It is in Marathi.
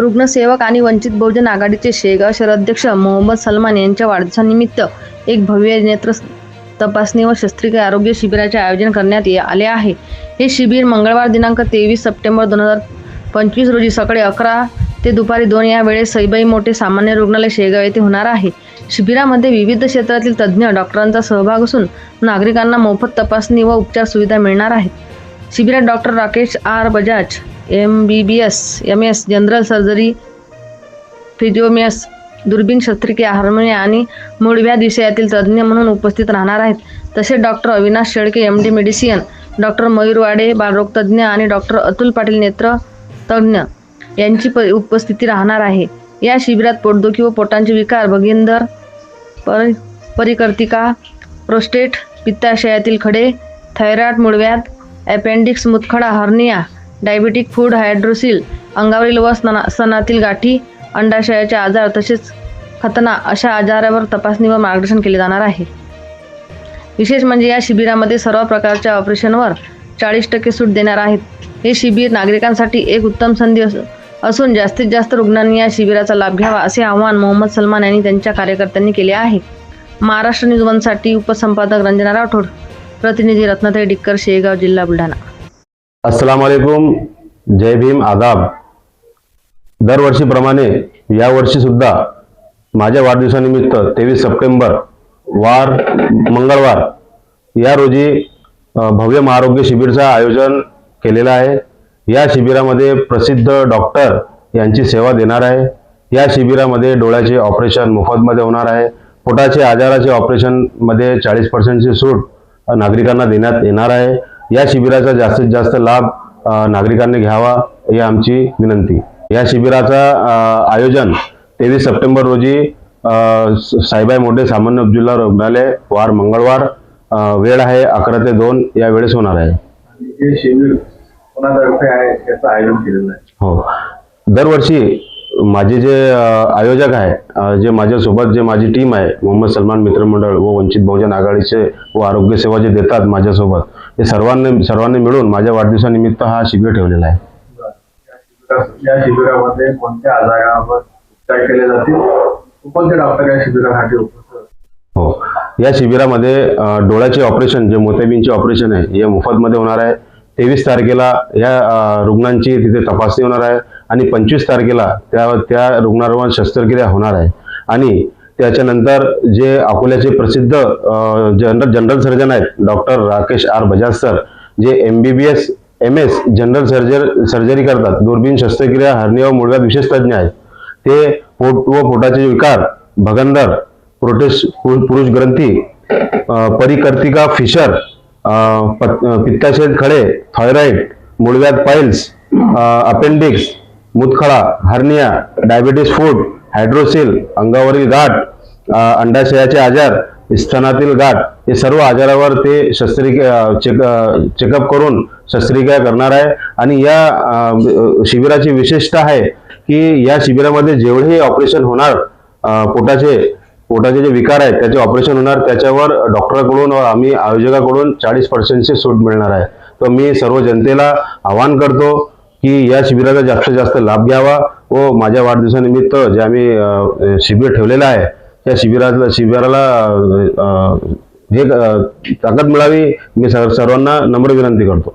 रुग्णसेवक आणि वंचित बहुजन आघाडीचे शेगाव शहराध्यक्ष मोहम्मद सलमान यांच्या वाढदिवसानिमित्त एक भव्य नेत्र तपासणी व शस्त्रक्रिया आरोग्य शिबिराचे आयोजन करण्यात आले आहे. हे शिबिर मंगळवार दिनांक तेवीस सप्टेंबर दोन हजार पंचवीस रोजी सकाळी अकरा ते दुपारी दोन या वेळेस सईबाई मोठे सामान्य रुग्णालय शेगाव येथे होणार आहे. शिबिरामध्ये विविध क्षेत्रातील तज्ज्ञ डॉक्टरांचा सहभाग असून नागरिकांना मोफत तपासणी व उपचार सुविधा मिळणार आहेत. शिबिरात doctor Rakesh R Bajaj M B B S M S general surgery फिजिओमियस दुर्बीण शस्त्रक्रिया हार्मोनिया आणि मूळव्याध विषयातील तज्ज्ञ म्हणून उपस्थित राहणार आहेत. तसेच doctor Avinash Shelke M D medicine doctor Mayur Wade बालरोगतज्ञ आणि डॉक्टर अतुल पाटील नेत्र तज्ज्ञ यांची प उपस्थिती राहणार आहे. या शिबिरात पोटदुखी व पोटांचे विकार भगिंदर पर परिकर्तिका प्रोस्टेट पित्ताशयातील खडे थायरॉइड मूळव्याध अपेंडिक्स मुतखडा हर्निया डायबिटिक फूड हायड्रोसिल अंगावरील व स्ना स्तनातील गाठी अंडाशयाचे आजार तसेच खतना अशा आजारावर तपासणी व मार्गदर्शन केले जाणार आहे. विशेष म्हणजे या शिबिरामध्ये सर्व प्रकारच्या ऑपरेशनवर चाळीस टक्के सूट देणार आहेत. हे शिबिर नागरिकांसाठी एक उत्तम संधी असून जास्तीत जास्त रुग्णांनी या शिबिराचा लाभ घ्यावा असे आवाहन मोहम्मद सलमान यांनी त्यांच्या कार्यकर्त्यांनी केले आहे. महाराष्ट्र न्यूज वनसाठी उपसंपादक रंजना राठोड प्रतिनिधी रत्नाताई डिक्कर शेगाव जिल्हा बुलढाणा. अस्सलाम वालेकुम जय भीम आदाब. दरवर्षीप्रमाणे यावर्षीसुद्धा माझ्या वाढदिवसानिमित्त तेवीस सप्टेंबर वार मंगळवार या रोजी भव्य महारोग्य शिबिरचं आयोजन केलेलं आहे. या शिबिरामध्ये प्रसिद्ध डॉक्टर यांची सेवा देणार आहे. या शिबिरामध्ये डोळ्याचे ऑपरेशन मोफतमध्ये होणार आहे. पोटाचे आजाराचे ऑपरेशनमध्ये चाळीस पर्सेंटची सूट नागरिकांना देण्यात येणार आहे. या शिबिराचा जास्तीत जास्त लाभ नागरिकांनी घ्यावा ही आमची विनंती. या शिबिराचा आयोजन तेवीस सप्टेंबर रोजी साईबाई मोठे सामान्य उपजिल्हा रुग्णालय वार मंगळवार वेळ आहे अकरा ते दोन या वेळेस होणार आहे. हे शिबिर कोणातर्फे आहे याचं आयोजन केलेलं आहे? हो. दरवर्षी माझे जे आयोजक आहे जे माझ्यासोबत जे माझी टीम आहे मोहम्मद सलमान मित्रमंडळ व वंचित बहुजन आघाडीचे व आरोग्य सेवा जे देतात माझ्यासोबत हे सर्वांनी सर्वांनी मिळून माझ्या वाढदिवसानिमित्त हा शिबिर ठेवलेला आहे. या शिबिरा- या शिबिरामध्ये कोणत्या आजारावर उपचार केले जातील? कोणते डॉक्टर या शिबिरासाठी उपस्थित असतील? हो. या शिबिरामध्ये डोळ्याचे ऑपरेशन जे मोत्याबिंदचे ऑपरेशन आहे हे मोफतमध्ये होणार आहे. तेवीस तारखेला या रुग्णांची तिथे तपासणी होणार आहे आणि पंचवीस तारखेला त्या त्या रुग्णांवर शस्त्रक्रिया होणार आहे. आणि त्याच्यानंतर जे अकोल्याचे प्रसिद्ध जनरल जनरल सर्जन आहेत doctor Rakesh R Bajaj sir जे M B B S M S general surgery surgery करतात दुर्बीण शस्त्रक्रिया हर्निया व मुळव्यात विशेष तज्ज्ञ आहेत. ते पोट व पोटाचे विकार भगंदर प्रोटेस पुरुष ग्रंथी परिकर्तिका फिशर पित्ताशय खडे थायरॉइड मुळव्यात पाईल्स अपेंडिक्स मुतखळा हर्निया डायबिटीस फूड हायड्रोसिल अंगावरील गाठ अंडाशयाचे आजार स्तनातील गाठ हे सर्व आजारावर ते शस्त्रक्रिया चेक चेकअप करून शस्त्रक्रिया करणार आहे. आणि या शिबिराची विशेषता आहे की या शिबिरामध्ये जेवढे ऑपरेशन होणार पोटाचे पोटाचे जे विकार आहेत त्याचे ऑपरेशन होणार. त्याच्यावर डॉक्टरकडून आम्ही आयोजकाकडून चाळीस पर्सेंटची सूट मिळणार आहे. तर मी सर्व जनतेला आवाहन करतो की या शिबिराचा जास्तीत जास्त लाभ घ्यावा व माझ्या वाढदिवसानिमित्त जे आम्ही शिबिर ठेवलेलं आहे त्या शिबिराला शिबिराला हे ताकद मिळावी. मी सर्वांना नम्र विनंती करतो.